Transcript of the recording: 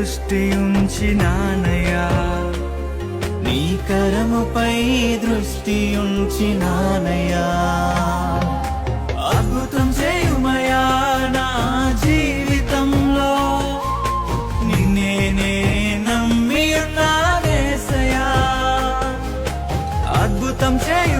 దృష్టి ఉంచి నానయా నీ కరముపై దృష్టి ఉంచి నానయా అద్భుతం చేయుమయా నా జీవితంలో. నిన్నే నే నమ్మి ఉన్నానేసయా అద్భుతం చేయు